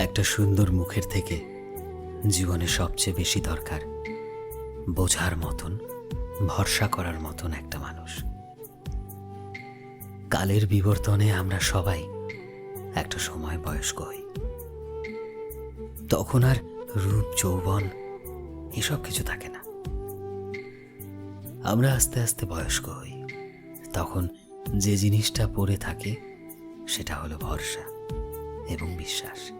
একটা সুন্দর মুখের থেকে জীবনে সবচেয়ে বেশি দরকার। বোঝার মতন, ভরসা করার মতন একটা মানুষ। কালের বিবর্তনে আমরা সবাই একটা সময় বয়স্ক হই। তখন আর রূপ, যৌবন এসব কিছু থাকে না। আমরা আস্তে আস্তে বয়স্ক হই। তখন যে জিনিসটা পড়ে থাকে, সেটা হলো ভরসা এবং বিশ্বাস।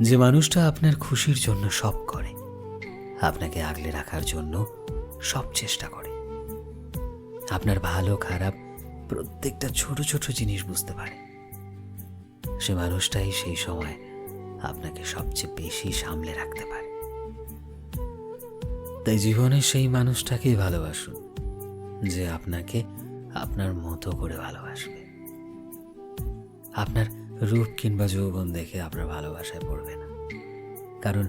যে মানুষটা আপনার খুশির জন্য সব করে, আপনাকে আগলে রাখার জন্য সব চেষ্টা করে। আপনার ভালো, খারাপ, প্রত্যেকটা ছোট ছোট জিনিস বুঝতে পারে। সে মানুষটাই সেই সময় আপনাকে সবচেয়ে বেশি সামলে রাখতে পারে। তাই জীবনে সেই মানুষটাকেই ভালোবাসুন, যে আপনাকে আপনার মতো করে ভালোবাসবে। আপনার রূপ কিংবা যৌবন দেখে আপনার ভালোবাসায় পড়বে না। কারণ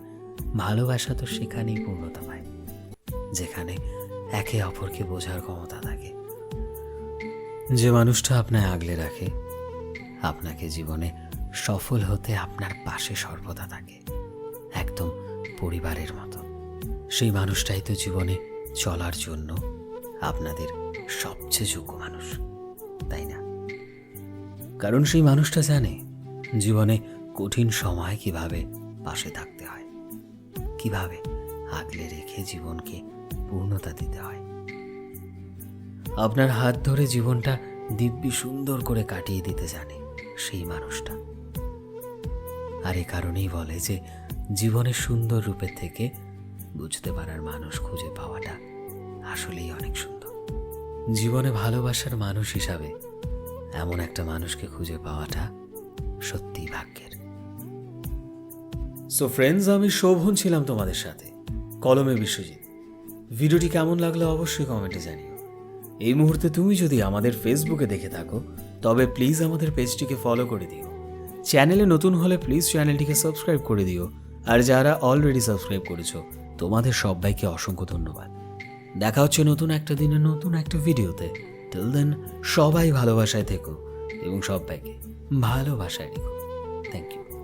ভালোবাসা তো সেখানেই পূর্ণতা পায়, যেখানে একে অপরকে বোঝার ক্ষমতা থাকে। যে মানুষটা আপনায় আগলে রাখে, আপনাকে জীবনে সফল হতে আপনার পাশে সর্বদা থাকে, একদম পরিবারের মতো। সেই মানুষটাই তো জীবনে চলার জন্য আপনাদের সবচেয়ে যোগ্য মানুষ, তাই না? কারণ সেই মানুষটা জানে জীবনে কঠিন সময় কীভাবে পাশে থাকতে হয়, কীভাবে আগলে রেখে জীবনকে পূর্ণতা দিতে হয়। আপনার হাত ধরে জীবনটা দিব্যি সুন্দর করে কাটিয়ে দিতে জানে সেই মানুষটা। আর এ কারণেই বলে যে জীবনের সুন্দর রূপের থেকে বুঝতে পারার মানুষ খুঁজে পাওয়াটা আসলেই অনেক সুন্দর। জীবনে ভালোবাসার মানুষ হিসাবে এমন একটা মানুষকে খুঁজে পাওয়াটা সত্যিই ভাগ্যের। সো ফ্রেন্ডস আমি শোভন ছিলাম তোমাদের সাথে। কলমে বিশ্বজিৎ। ভিডিওটি কেমন লাগল অবশ্যই কমেন্টে জানিও। এই মুহূর্তে তুমি যদি আমাদের ফেসবুকে দেখে থাকো, তবে প্লিজ আমাদের পেজটিকে ফলো করে দিও। চ্যানেলে নতুন হলে প্লিজ চ্যানেলটিকে সাবস্ক্রাইব করে দিও। আর যারা অলরেডি সাবস্ক্রাইব করেছ, তোমাদের সবাইকে অসংখ্য ধন্যবাদ। দেখা হচ্ছে নতুন একটা দিনে, নতুন একটা ভিডিওতে টিল দেন সবাই ভালোবাসায় থেকো এবং সবাইকে ভালোবাসায় রেখো। Thank you